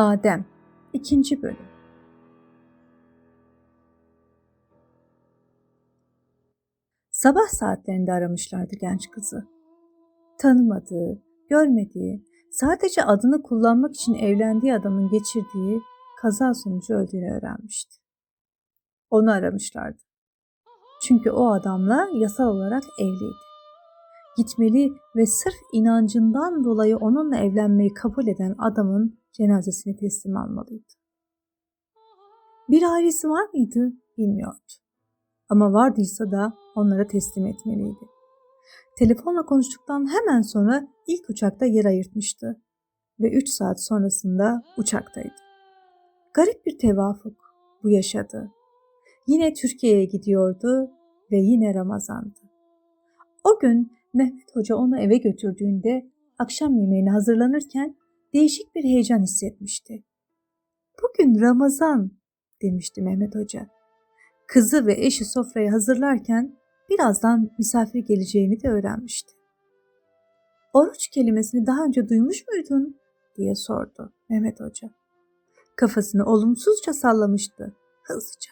Adem 2. Bölüm Sabah saatlerinde aramışlardı genç kızı. Tanımadığı, görmediği, sadece adını kullanmak için evlendiği adamın geçirdiği kaza sonucu öldüğünü öğrenmişti. Onu aramışlardı. Çünkü o adamla yasal olarak evliydi. Gitmeli ve sırf inancından dolayı onunla evlenmeyi kabul eden adamın cenazesini teslim almalıydı. Bir ailesi var mıydı bilmiyordu. Ama vardıysa da onlara teslim etmeliydi. Telefonla konuştuktan hemen sonra ilk uçakta yer ayırtmıştı ve 3 saat sonrasında uçaktaydı. Garip bir tevafuk bu yaşadı. Yine Türkiye'ye gidiyordu ve yine Ramazan'dı. O gün Mehmet Hoca onu eve götürdüğünde akşam yemeğine hazırlanırken değişik bir heyecan hissetmişti. Bugün Ramazan demişti Mehmet Hoca. Kızı ve eşi sofrayı hazırlarken birazdan misafir geleceğini de öğrenmişti. Oruç kelimesini daha önce duymuş muydun? diye sordu Mehmet Hoca. Kafasını olumsuzca sallamıştı hızlıca.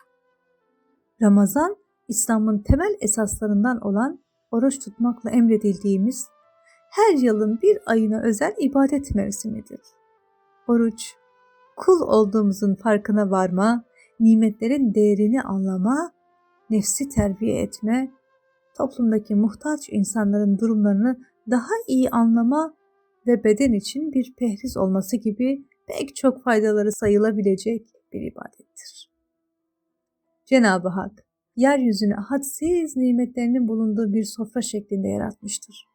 Ramazan, İslam'ın temel esaslarından olan oruç tutmakla emredildiğimiz her yılın bir ayına özel ibadet mevsimidir. Oruç, kul olduğumuzun farkına varma, nimetlerin değerini anlama, nefsi terbiye etme, toplumdaki muhtaç insanların durumlarını daha iyi anlama ve beden için bir pehriz olması gibi pek çok faydaları sayılabilecek bir ibadettir. Cenab-ı Hak, yeryüzünü hadsiz nimetlerinin bulunduğu bir sofra şeklinde yaratmıştır.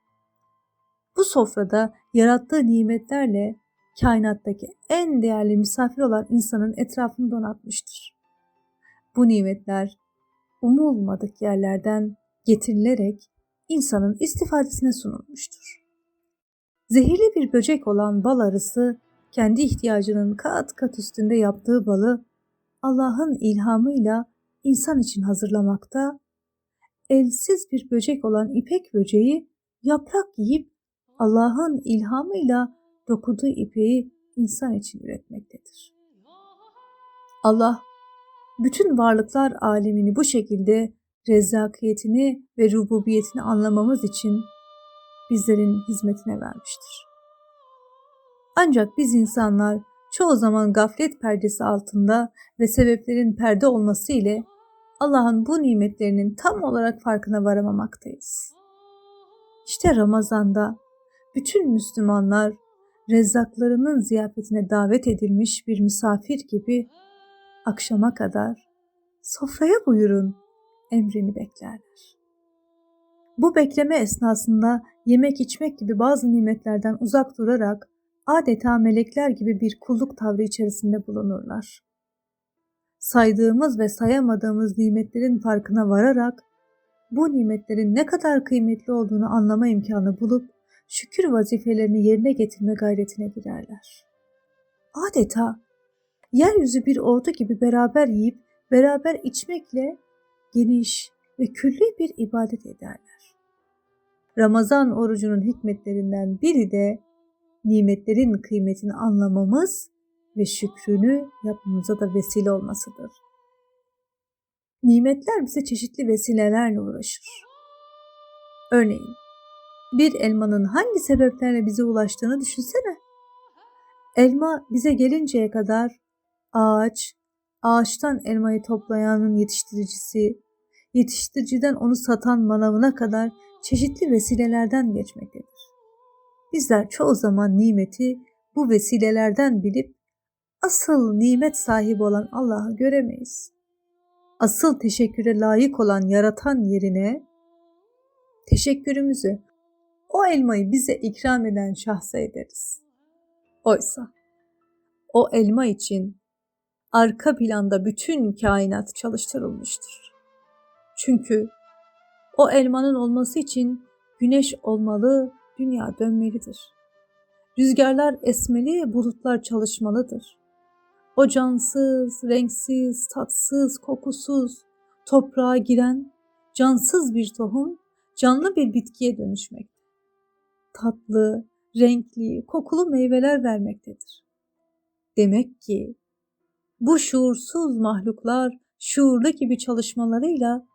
Bu sofrada yarattığı nimetlerle kainattaki en değerli misafir olan insanın etrafını donatmıştır. Bu nimetler umulmadık yerlerden getirilerek insanın istifadesine sunulmuştur. Zehirli bir böcek olan bal arısı kendi ihtiyacının kat kat üstünde yaptığı balı Allah'ın ilhamıyla insan için hazırlamakta, elsiz bir böcek olan ipek böceği yaprak yiyip Allah'ın ilhamıyla dokuduğu ipeği insan için üretmektedir. Allah bütün varlıklar alemini bu şekilde rezzakiyetini ve rububiyetini anlamamız için bizlerin hizmetine vermiştir. Ancak biz insanlar çoğu zaman gaflet perdesi altında ve sebeplerin perde olması ile Allah'ın bu nimetlerinin tam olarak farkına varamamaktayız. İşte Ramazan'da bütün Müslümanlar rezzaklarının ziyafetine davet edilmiş bir misafir gibi akşama kadar sofraya buyurun emrini beklerler. Bu bekleme esnasında yemek içmek gibi bazı nimetlerden uzak durarak adeta melekler gibi bir kulluk tavrı içerisinde bulunurlar. Saydığımız ve sayamadığımız nimetlerin farkına vararak bu nimetlerin ne kadar kıymetli olduğunu anlama imkanı bulup şükür vazifelerini yerine getirme gayretine girerler. Adeta yeryüzü bir ordu gibi beraber yiyip beraber içmekle geniş ve külli bir ibadet ederler. Ramazan orucunun hikmetlerinden biri de nimetlerin kıymetini anlamamız ve şükrünü yapmamıza da vesile olmasıdır. Nimetler bize çeşitli vesilelerle uğraşır. Örneğin bir elmanın hangi sebeplerle bize ulaştığını düşünsene. Elma bize gelinceye kadar ağaç, ağaçtan elmayı toplayanın yetiştiricisi, yetiştiriciden onu satan manavına kadar çeşitli vesilelerden geçmektedir. Bizler çoğu zaman nimeti bu vesilelerden bilip asıl nimet sahibi olan Allah'ı göremeyiz. Asıl teşekküre layık olan yaratan yerine teşekkürümüzü o elmayı bize ikram eden şahsa ederiz. Oysa o elma için arka planda bütün kainat çalıştırılmıştır. Çünkü o elmanın olması için güneş olmalı, dünya dönmelidir. Rüzgarlar esmeli, bulutlar çalışmalıdır. O cansız, renksiz, tatsız, kokusuz, toprağa giren cansız bir tohum canlı bir bitkiye dönüşmekte. Tatlı, renkli, kokulu meyveler vermektedir. Demek ki bu şuursuz mahluklar şuurlu gibi çalışmalarıyla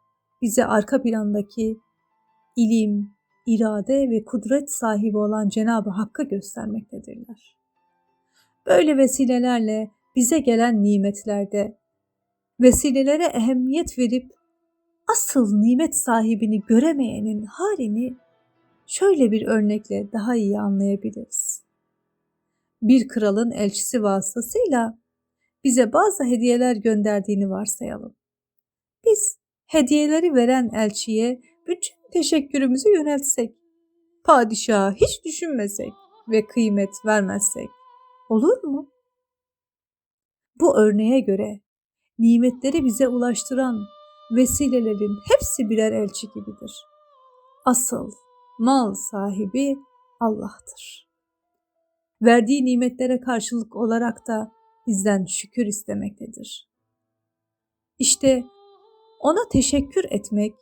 bize arka plandaki ilim, irade ve kudret sahibi olan Cenab-ı Hakk'ı göstermektedirler. Böyle vesilelerle bize gelen nimetlerde vesilelere ehemmiyet verip asıl nimet sahibini göremeyenin halini şöyle bir örnekle daha iyi anlayabiliriz. Bir kralın elçisi vasıtasıyla bize bazı hediyeler gönderdiğini varsayalım. Biz hediyeleri veren elçiye bütün teşekkürümüzü yöneltsek, padişaha hiç düşünmesek ve kıymet vermezsek olur mu? Bu örneğe göre nimetleri bize ulaştıran vesilelerin hepsi birer elçi gibidir. Asıl mal sahibi Allah'tır. Verdiği nimetlere karşılık olarak da bizden şükür istemektedir. İşte ona teşekkür etmek,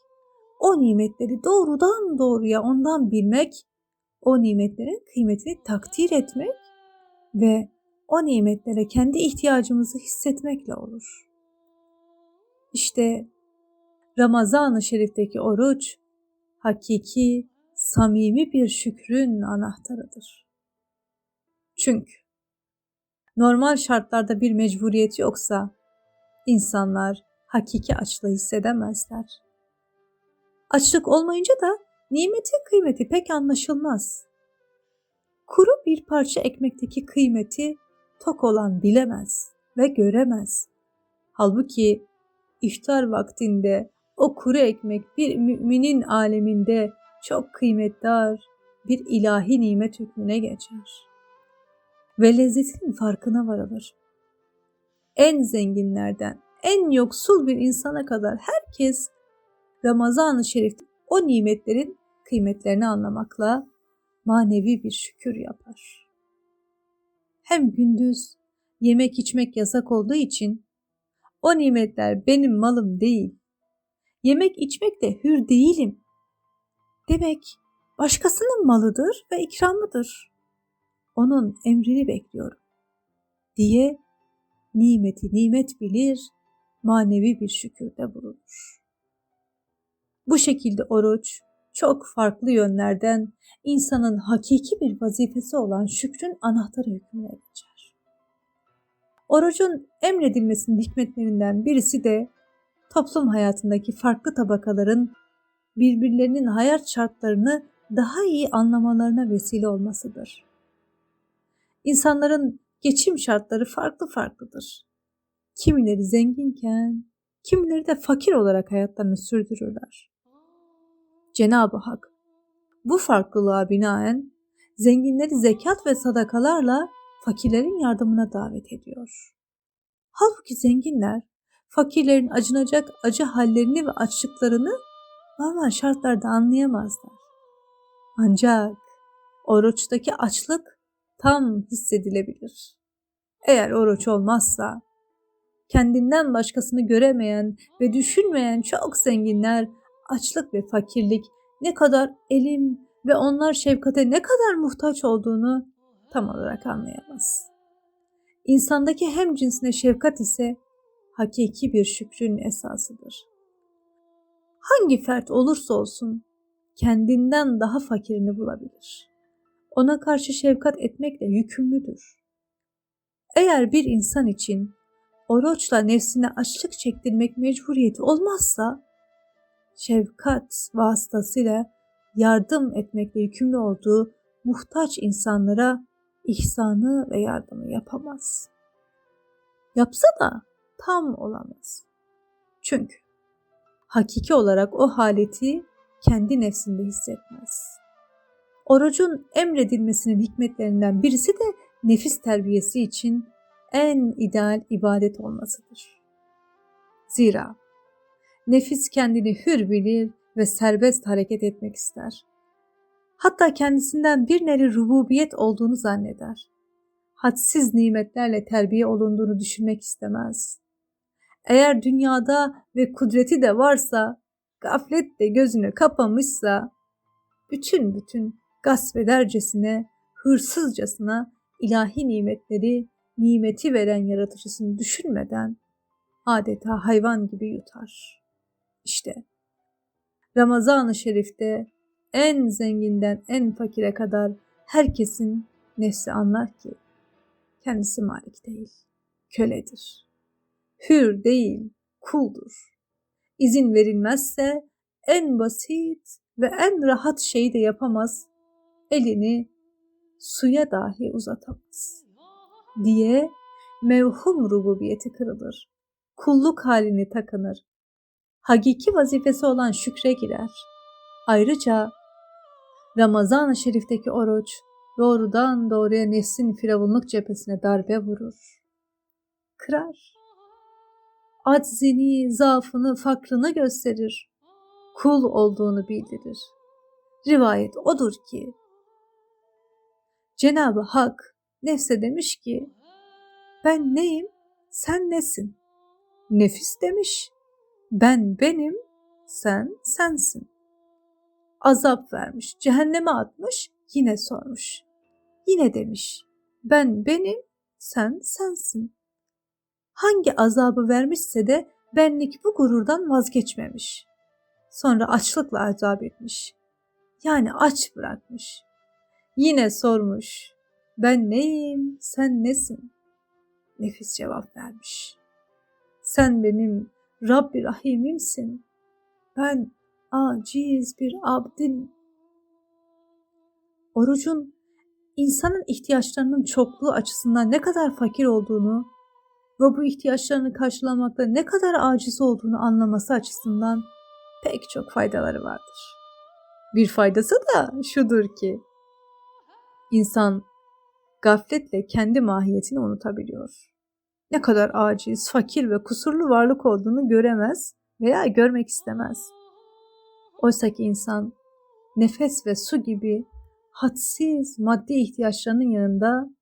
o nimetleri doğrudan doğruya ondan bilmek, o nimetlerin kıymetini takdir etmek ve o nimetlere kendi ihtiyacımızı hissetmekle olur. İşte Ramazan-ı Şerif'teki oruç hakiki, samimi bir şükrün anahtarıdır. Çünkü normal şartlarda bir mecburiyet yoksa insanlar hakiki açlığı hissedemezler. Açlık olmayınca da nimetin kıymeti pek anlaşılmaz. Kuru bir parça ekmekteki kıymeti tok olan bilemez ve göremez. Halbuki iftar vaktinde o kuru ekmek bir müminin aleminde çok kıymetdar bir ilahi nimet hükmüne geçer. Ve lezzetinin farkına varılır. En zenginlerden en yoksul bir insana kadar herkes Ramazan-ı Şerif'te o nimetlerin kıymetlerini anlamakla manevi bir şükür yapar. Hem gündüz yemek içmek yasak olduğu için o nimetler benim malım değil. Yemek içmek de hür değilim. Demek başkasının malıdır ve ikramıdır. Onun emrini bekliyorum diye nimeti nimet bilir, manevi bir şükürde bulunur. Bu şekilde oruç çok farklı yönlerden insanın hakiki bir vazifesi olan şükrün anahtarı hükmüne geçer. Orucun emredilmesinin hikmetlerinden birisi de toplum hayatındaki farklı tabakaların birbirlerinin hayat şartlarını daha iyi anlamalarına vesile olmasıdır. İnsanların geçim şartları farklı farklıdır. Kimileri zenginken, kimileri de fakir olarak hayatlarını sürdürürler. Cenab-ı Hak bu farklılığa binaen zenginleri zekat ve sadakalarla fakirlerin yardımına davet ediyor. Halbuki zenginler fakirlerin acınacak acı hallerini ve açlıklarını normal şartlarda anlayamazlar. Ancak oruçtaki açlık tam hissedilebilir. Eğer oruç olmazsa kendinden başkasını göremeyen ve düşünmeyen çok zenginler açlık ve fakirlik ne kadar elim ve onlar şefkate ne kadar muhtaç olduğunu tam olarak anlayamaz. İnsandaki hem cinsine şefkat ise hakiki bir şükrün esasıdır. Hangi fert olursa olsun kendinden daha fakirini bulabilir. Ona karşı şefkat etmekle yükümlüdür. Eğer bir insan için oruçla nefsine açlık çektirmek mecburiyeti olmazsa, şefkat vasıtasıyla yardım etmekle yükümlü olduğu muhtaç insanlara ihsanı ve yardımı yapamaz. Yapsa da tam olamaz. Çünkü hakiki olarak o haleti kendi nefsinde hissetmez. Orucun emredilmesinin hikmetlerinden birisi de nefis terbiyesi için en ideal ibadet olmasıdır. Zira nefis kendini hür bilir ve serbest hareket etmek ister. Hatta kendisinden bir nevi rububiyet olduğunu zanneder. Hadsiz nimetlerle terbiye olunduğunu düşünmek istemez. Eğer dünyada ve kudreti de varsa, gaflet de gözünü kapamışsa, bütün bütün gasp edercesine, hırsızcasına ilahi nimetleri, nimeti veren yaratıcısını düşünmeden adeta hayvan gibi yutar. İşte Ramazan-ı Şerif'te en zenginden en fakire kadar herkesin nefsi anlar ki kendisi malik değil, köledir. Hür değil, kuldur. İzin verilmezse en basit ve en rahat şeyi de yapamaz, elini suya dahi uzatamaz diye mevhum rububiyeti kırılır. Kulluk halini takınır. Hakiki vazifesi olan şükre girer. Ayrıca Ramazan-ı Şerif'teki oruç doğrudan doğruya nefsin firavunluk cephesine darbe vurur. Kırar. Aczini, zaafını, fakrını gösterir. Kul olduğunu bildirir. Rivayet odur ki Cenab-ı Hak nefse demiş ki ben neyim sen nesin? Nefis demiş ben benim sen sensin. Azap vermiş cehenneme atmış yine sormuş. Yine demiş ben benim sen sensin. Hangi azabı vermişse de benlik bu gururdan vazgeçmemiş. Sonra açlıkla azap etmiş. Yani aç bırakmış. Yine sormuş. Ben neyim, sen nesin? Nefis cevap vermiş. Sen benim Rabbi Rahim'imsin. Ben aciz bir abdim. Orucun insanın ihtiyaçlarının çokluğu açısından ne kadar fakir olduğunu ve bu ihtiyaçlarını karşılamakta ne kadar aciz olduğunu anlaması açısından pek çok faydaları vardır. Bir faydası da şudur ki insan gafletle kendi mahiyetini unutabiliyor. Ne kadar aciz, fakir ve kusurlu varlık olduğunu göremez veya görmek istemez. Oysa ki insan nefes ve su gibi hadsiz maddi ihtiyaçlarının yanında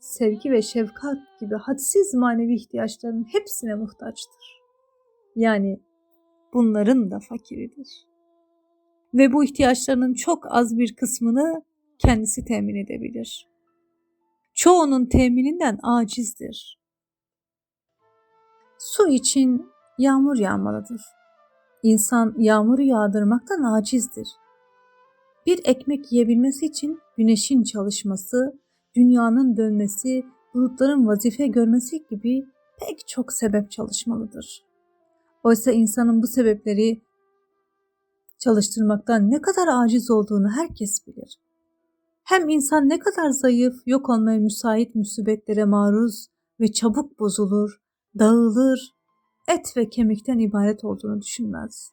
sevgi ve şefkat gibi hadsiz manevi ihtiyaçlarının hepsine muhtaçtır. Yani bunların da fakiridir. Ve bu ihtiyaçlarının çok az bir kısmını kendisi temin edebilir. Çoğunun temininden acizdir. Su için yağmur yağmalıdır. İnsan yağmuru yağdırmaktan acizdir. Bir ekmek yiyebilmesi için güneşin çalışması, dünyanın dönmesi, bulutların vazife görmesi gibi pek çok sebep çalışmalıdır. Oysa insanın bu sebepleri çalıştırmaktan ne kadar aciz olduğunu herkes bilir. Hem insan ne kadar zayıf, yok olmaya müsait musibetlere maruz ve çabuk bozulur, dağılır, et ve kemikten ibaret olduğunu düşünmez.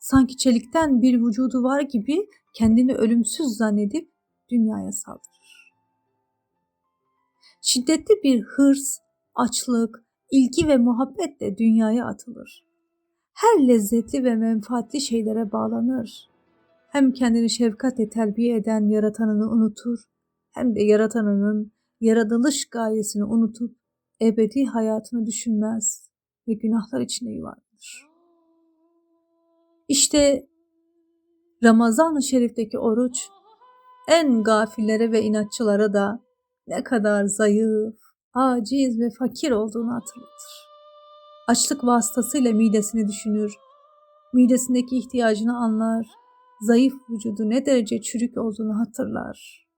Sanki çelikten bir vücudu var gibi kendini ölümsüz zannedip dünyaya saldırır. Şiddetli bir hırs, açlık, ilgi ve muhabbetle dünyaya atılır. Her lezzetli ve menfaatli şeylere bağlanır. Hem kendini şefkatle terbiye eden yaratanını unutur, hem de yaratanının yaratılış gayesini unutup ebedi hayatını düşünmez ve günahlar içinde yuvarlanır. İşte Ramazan-ı Şerif'teki oruç en gafillere ve inatçılara da ne kadar zayıf, aciz ve fakir olduğunu hatırlatır. Açlık vasıtasıyla midesini düşünür, midesindeki ihtiyacını anlar, zayıf vücudu ne derece çürük olduğunu hatırlar.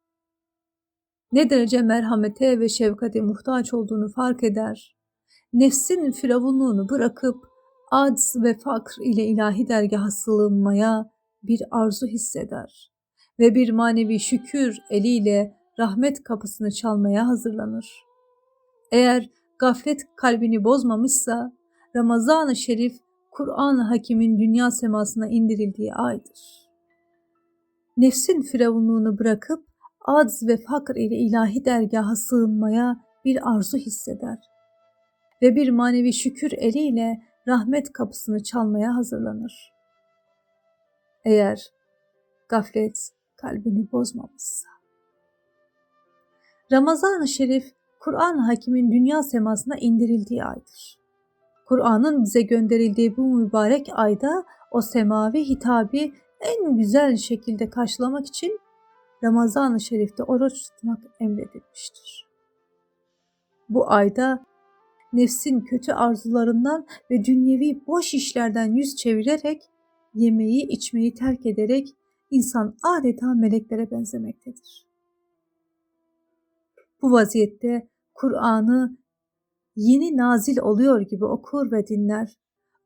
Ne derece merhamete ve şefkate muhtaç olduğunu fark eder. Nefsin firavunluğunu bırakıp acz ve fakr ile ilahi dergaha sığınmaya bir arzu hisseder ve bir manevi şükür eliyle rahmet kapısını çalmaya hazırlanır. Eğer gaflet kalbini bozmamışsa Ramazan-ı Şerif Kur'an-ı Hakim'in dünya semasına indirildiği aydır. nefsin firavunluğunu bırakıp adz ve fakr ile ilahi dergaha sığınmaya bir arzu hisseder ve bir manevi şükür eliyle rahmet kapısını çalmaya hazırlanır. Eğer gaflet kalbini bozmamışsa. Ramazan-ı Şerif, Kur'an-ı Hakim'in dünya semasına indirildiği aydır. Kur'an'ın bize gönderildiği bu mübarek ayda o semavi hitabi en güzel şekilde karşılamak için Ramazan-ı Şerif'te oruç tutmak emredilmiştir. Bu ayda nefsin kötü arzularından ve dünyevi boş işlerden yüz çevirerek yemeği içmeyi terk ederek insan adeta meleklere benzemektedir. Bu vaziyette Kur'an'ı yeni nazil oluyor gibi okur ve dinler.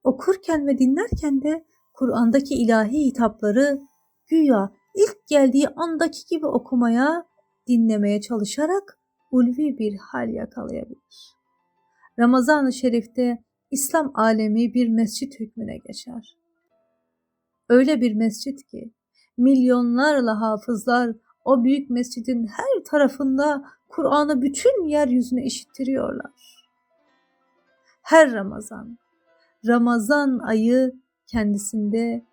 Okurken ve dinlerken de Kur'an'daki ilahi hitapları güya ilk geldiği andaki gibi okumaya, dinlemeye çalışarak ulvi bir hal yakalayabilir. Ramazan-ı Şerif'te İslam alemi bir mescit hükmüne geçer. Öyle bir mescit ki milyonlarla hafızlar o büyük mescidin her tarafında Kur'an'ı bütün yeryüzüne işittiriyorlar. Her Ramazan, Ramazan ayı kendisinde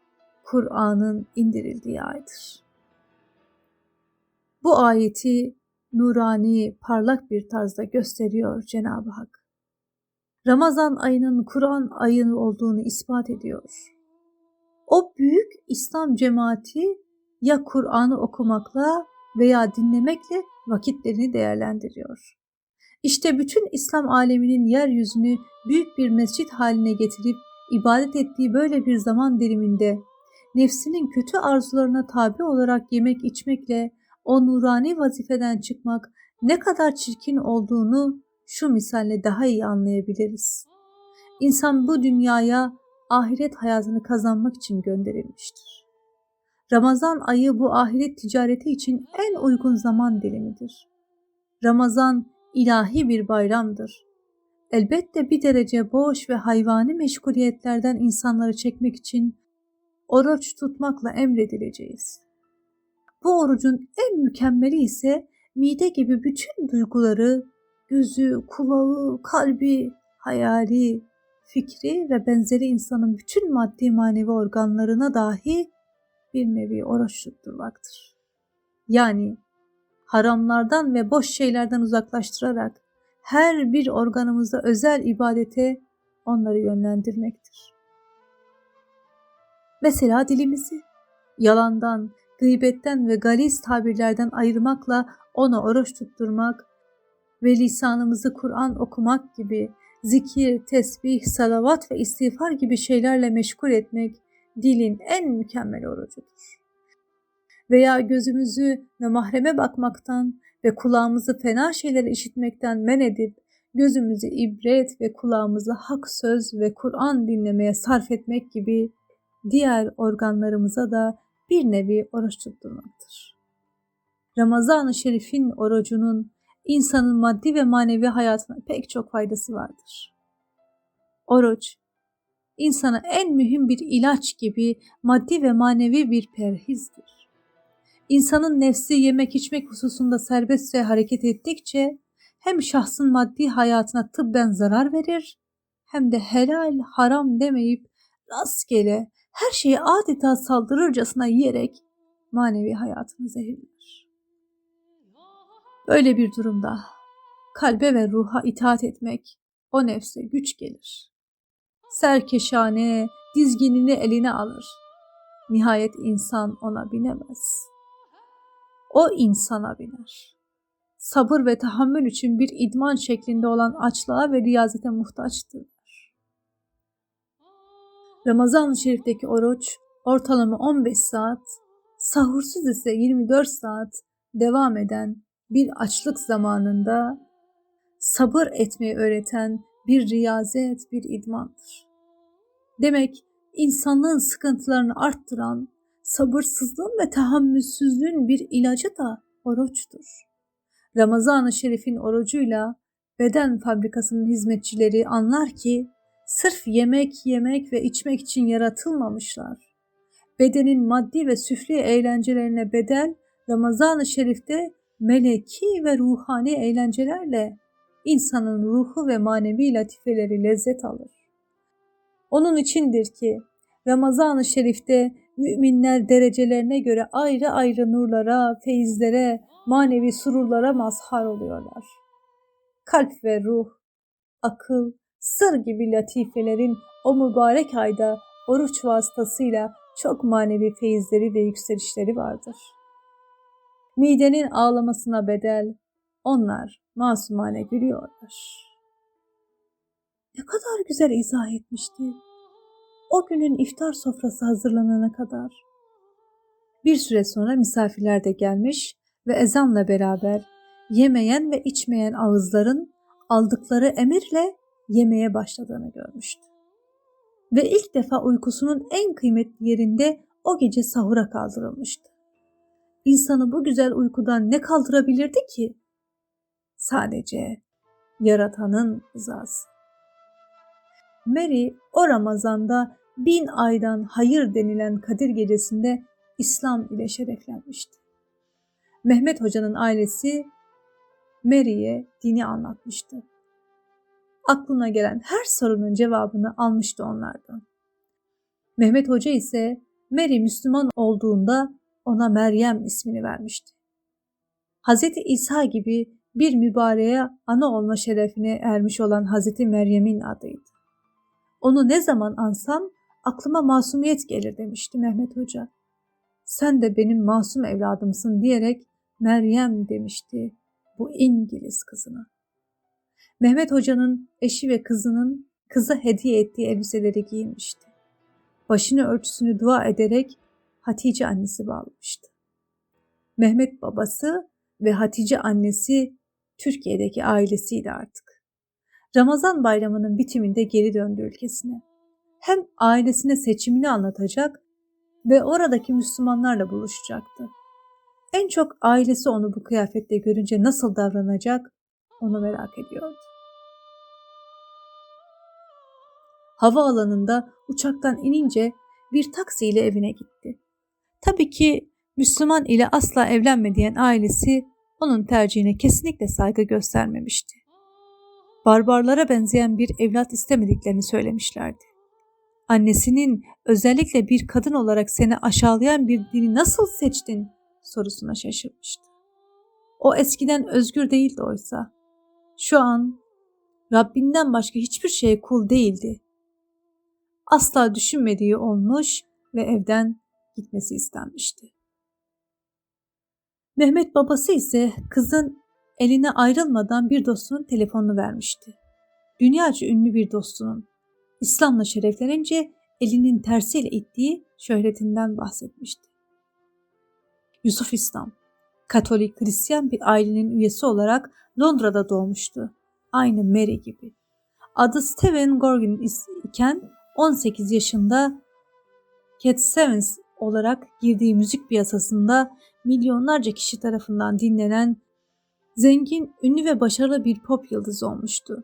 Kur'an'ın indirildiği aydır. Bu ayeti nurani, parlak bir tarzda gösteriyor Cenab-ı Hak. Ramazan ayının Kur'an ayı olduğunu ispat ediyor. O büyük İslam cemaati ya Kur'an'ı okumakla veya dinlemekle vakitlerini değerlendiriyor. İşte bütün İslam aleminin yeryüzünü büyük bir mescit haline getirip ibadet ettiği böyle bir zaman diliminde nefsinin kötü arzularına tabi olarak yemek içmekle o nurani vazifeden çıkmak ne kadar çirkin olduğunu şu misalle daha iyi anlayabiliriz. İnsan bu dünyaya ahiret hayatını kazanmak için gönderilmiştir. Ramazan ayı bu ahiret ticareti için en uygun zaman dilimidir. Ramazan ilahi bir bayramdır. Elbette bir derece boş ve hayvani meşguliyetlerden insanları çekmek için oruç tutmakla emredileceğiz. Bu orucun en mükemmeli ise mide gibi bütün duyguları, gözü, kulağı, kalbi, hayali, fikri ve benzeri insanın bütün maddi manevi organlarına dahi bir nevi oruç tutturmaktır. Yani haramlardan ve boş şeylerden uzaklaştırarak her bir organımızda özel ibadete onları yönlendirmektir. Mesela dilimizi yalandan, gıybetten ve galiz tabirlerden ayırmakla ona oruç tutturmak ve lisanımızı Kur'an okumak gibi zikir, tesbih, salavat ve istiğfar gibi şeylerle meşgul etmek dilin en mükemmel orucudur. Veya gözümüzü ve mahreme bakmaktan ve kulağımızı fena şeyler işitmekten men edip gözümüzü ibret ve kulağımızı hak söz ve Kur'an dinlemeye sarf etmek gibi diğer organlarımıza da bir nevi oruç tutturmaktır. Ramazan-ı Şerif'in orucunun insanın maddi ve manevi hayatına pek çok faydası vardır. Oruç, insana en mühim bir ilaç gibi maddi ve manevi bir perhizdir. İnsanın nefsi yemek içmek hususunda serbestçe hareket ettikçe hem şahsın maddi hayatına tıbben zarar verir hem de helal haram demeyip rastgele her şeyi adeta saldırırcasına yiyerek manevi hayatını zehirler. Böyle bir durumda kalbe ve ruha itaat etmek o nefse güç gelir. Serkeşane dizginini eline alır. Nihayet insan ona binemez. O insana biner. Sabır ve tahammül için bir idman şeklinde olan açlığa ve riyazete muhtaçtır. Ramazan-ı Şerif'teki oruç ortalama 15 saat, sahursuz ise 24 saat devam eden bir açlık zamanında sabır etmeyi öğreten bir riyazet, bir idmandır. Demek insanlığın sıkıntılarını arttıran sabırsızlığın ve tahammülsüzlüğün bir ilacı da oruçtur. Ramazan-ı Şerif'in orucuyla beden fabrikasının hizmetçileri anlar ki sırf yemek, yemek ve içmek için yaratılmamışlar. bedenin maddi ve süfli eğlencelerine bedel Ramazan-ı Şerif'te meleki ve ruhani eğlencelerle insanın ruhu ve manevi latifeleri lezzet alır. Onun içindir ki Ramazan-ı Şerif'te müminler derecelerine göre ayrı ayrı nurlara, feyizlere, manevi sururlara mazhar oluyorlar. Kalp ve ruh, akıl, sır gibi latifelerin o mübarek ayda oruç vasıtasıyla çok manevi feyizleri ve yükselişleri vardır. Midenin ağlamasına bedel, onlar masumane gülüyorlar. Ne kadar güzel izah etmişti. O günün iftar sofrası hazırlanana kadar. Bir süre sonra misafirler de gelmiş ve ezanla beraber yemeyen ve içmeyen ağızların aldıkları emirle yemeye başladığını görmüştü. Ve ilk defa uykusunun en kıymetli yerinde o gece sahura kaldırılmıştı. İnsanı bu güzel uykudan ne kaldırabilirdi ki? Sadece yaratanın rızası. Mary o Ramazan'da bin aydan hayır denilen Kadir gecesinde İslam ile şereflenmişti. Mehmet Hoca'nın ailesi Mary'e dini anlatmıştı. Aklına gelen her sorunun cevabını almıştı onlardan. Mehmet Hoca ise Mary Müslüman olduğunda ona Meryem ismini vermişti. Hazreti İsa gibi bir mübareğe ana olma şerefine ermiş olan Hazreti Meryem'in adıydı. Onu ne zaman ansam aklıma masumiyet gelir demişti Mehmet Hoca. Sen de benim masum evladımsın diyerek Meryem demişti bu İngiliz kızına. Mehmet Hoca'nın eşi ve kızının kıza hediye ettiği elbiseleri giymişti. Başını örtüsünü dua ederek Hatice annesi bağlamıştı. Mehmet babası ve Hatice annesi Türkiye'deki ailesiydi artık. Ramazan bayramının bitiminde geri döndü ülkesine. Hem ailesine seçimini anlatacak ve oradaki Müslümanlarla buluşacaktı. En çok ailesi onu bu kıyafette görünce nasıl davranacak onu merak ediyordu. Havaalanında uçaktan inince bir taksiyle evine gitti. Tabii ki Müslüman ile asla evlenme diyen ailesi onun tercihine kesinlikle saygı göstermemişti. Barbarlara benzeyen bir evlat istemediklerini söylemişlerdi. Annesinin özellikle bir kadın olarak seni aşağılayan bir dini nasıl seçtin sorusuna şaşırmıştı. O eskiden özgür değildi oysa. Şu an Rabbinden başka hiçbir şeye kul değildi. Asla düşünmediği olmuş ve evden gitmesi istenmişti. Mehmet babası ise kızın eline ayrılmadan bir dostunun telefonunu vermişti. Dünyaca ünlü bir dostunun. İslam'la şereflenince elinin tersiyle ittiği şöhretinden bahsetmişti. Yusuf İslam, Katolik Hristiyan bir ailenin üyesi olarak Londra'da doğmuştu. Aynı Mary gibi. Adı Stephen Gorgon iken 18 yaşında Cat Stevens olarak girdiği müzik piyasasında milyonlarca kişi tarafından dinlenen zengin, ünlü ve başarılı bir pop yıldızı olmuştu.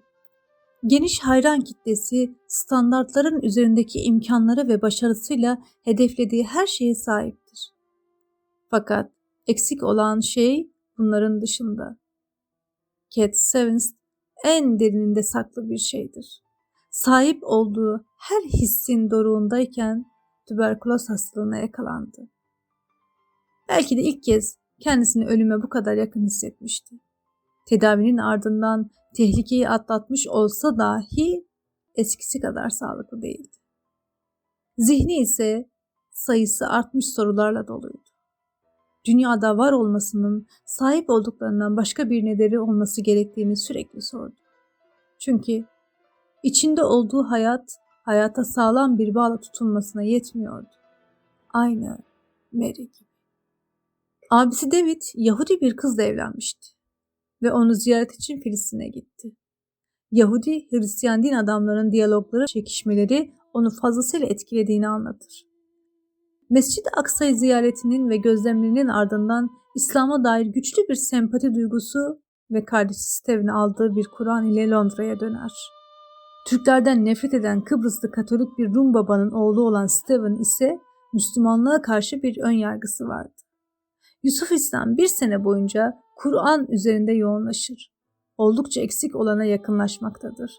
Geniş hayran kitlesi standartların üzerindeki imkanları ve başarısıyla hedeflediği her şeye sahiptir. Fakat eksik olan şey bunların dışında. Cat Stevens en derininde saklı bir şeydir. Sahip olduğu her hissin doruğundayken tüberküloz hastalığına yakalandı. Belki de ilk kez kendisini ölüme bu kadar yakın hissetmişti. Tedavinin ardından tehlikeyi atlatmış olsa dahi eskisi kadar sağlıklı değildi. Zihni ise sayısı artmış sorularla doluydu. Dünyada var olmasının sahip olduklarından başka bir nedeni olması gerektiğini sürekli sordu. Çünkü içinde olduğu hayat hayata sağlam bir bağla tutulmasına yetmiyordu. Aynı Mary gibi. Abisi David Yahudi bir kızla evlenmişti ve onu ziyaret için Filistin'e gitti. Yahudi Hristiyan din adamlarının diyalogları, çekişmeleri onu fazlasıyla etkilediğini anlatır. Mescid-i Aksa'yı ziyaretinin ve gözlemlerinin ardından İslam'a dair güçlü bir sempati duygusu ve kardeşi Steven'e aldığı bir Kur'an ile Londra'ya döner. Türklerden nefret eden Kıbrıslı Katolik bir Rum babanın oğlu olan Steven ise Müslümanlığa karşı bir ön yargısı vardı. Yusuf İslam bir sene boyunca Kur'an üzerinde yoğunlaşır. Oldukça eksik olana yakınlaşmaktadır.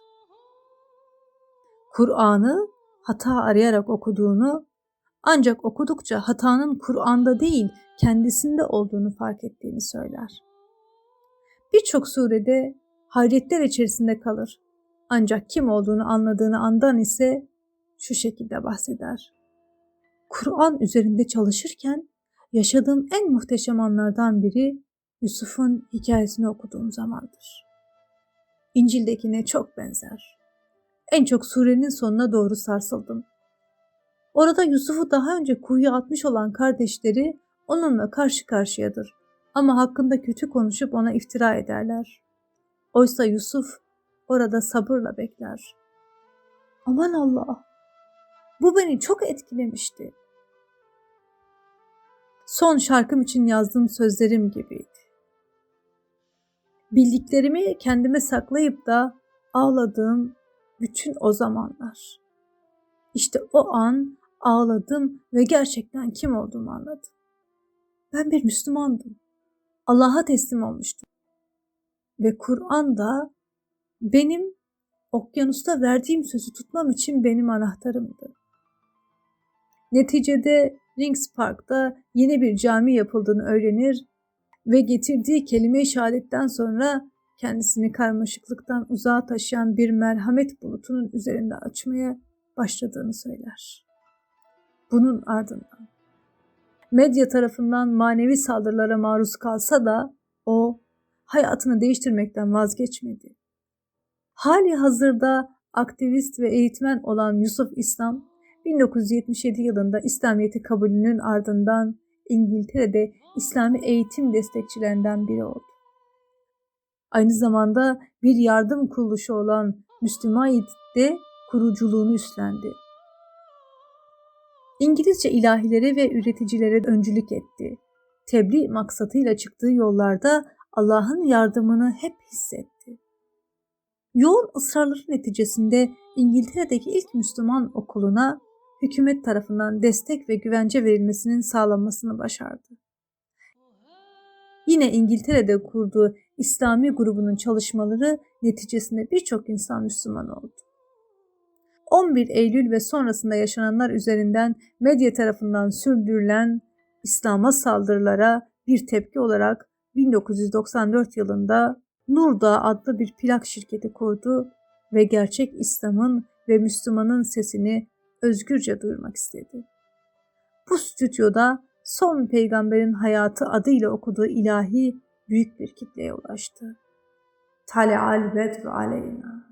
Kur'an'ı hata arayarak okuduğunu ancak okudukça hatanın Kur'an'da değil kendisinde olduğunu fark ettiğini söyler. Birçok surede hayretler içerisinde kalır. Ancak kim olduğunu anladığını andan ise şu şekilde bahseder. Kur'an üzerinde çalışırken yaşadığım en muhteşem anlardan biri Yusuf'un hikayesini okuduğum zamandır. İncil'dekine çok benzer. En çok surenin sonuna doğru sarsıldım. Orada Yusuf'u daha önce kuyuya atmış olan kardeşleri onunla karşı karşıyadır. Ama hakkında kötü konuşup ona iftira ederler. Oysa Yusuf orada sabırla bekler. Aman Allah! Bu beni çok etkilemişti. Son şarkım için yazdığım sözlerim gibiydi. Bildiklerimi kendime saklayıp da ağladığım bütün o zamanlar. İşte o an ağladım ve gerçekten kim olduğumu anladım. Ben bir Müslümandım. Allah'a teslim olmuştum. Ve Kur'an da benim okyanusta verdiğim sözü tutmam için benim anahtarımdı. Neticede Rings Park'ta yeni bir cami yapıldığını öğrenir ve getirdiği kelime-i şehadetten sonra kendisini karmaşıklıktan uzağa taşıyan bir merhamet bulutunun üzerinde açmaya başladığını söyler. Bunun ardından medya tarafından manevi saldırılara maruz kalsa da o hayatını değiştirmekten vazgeçmedi. Hali hazırda aktivist ve eğitmen olan Yusuf İslam 1977 yılında İslamiyet'i kabulünün ardından İngiltere'de İslami eğitim destekçilerinden biri oldu. Aynı zamanda bir yardım kuruluşu olan Müslümanit'te kuruculuğunu üstlendi. İngilizce ilahilere ve üreticilere öncülük etti. Tebliğ maksatıyla çıktığı yollarda Allah'ın yardımını hep hissetti. Yoğun ısrarları neticesinde İngiltere'deki ilk Müslüman okuluna hükümet tarafından destek ve güvence verilmesinin sağlanmasını başardı. Yine İngiltere'de kurduğu İslami grubunun çalışmaları neticesinde birçok insan Müslüman oldu. 11 Eylül ve sonrasında yaşananlar üzerinden medya tarafından sürdürülen İslam'a saldırılara bir tepki olarak 1994 yılında Nurdağ adlı bir plak şirketi kurdu ve gerçek İslam'ın ve Müslümanın sesini özgürce duyurmak istedi. Bu stüdyoda son peygamberin hayatı adıyla okuduğu ilahi büyük bir kitleye ulaştı. Tale'al bedru aleyna.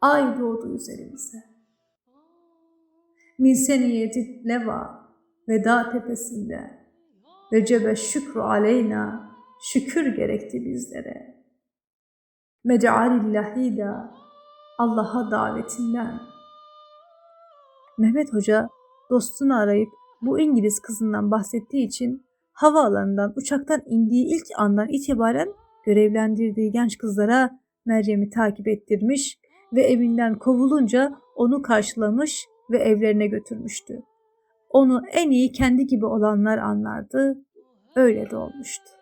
Ay doğdu üzerimize. Min seniyeti leva veda tepesinde. Recebe şükru aleyna. Şükür gerekti bizlere. Mecalillahi da Allah'a davetinden. Mehmet Hoca dostunu arayıp bu İngiliz kızından bahsettiği için havaalanından uçaktan indiği ilk andan itibaren görevlendirdiği genç kızlara Meryem'i takip ettirmiş ve evinden kovulunca onu karşılamış ve evlerine götürmüştü. Onu en iyi kendi gibi olanlar anlardı. Öyle de olmuştu.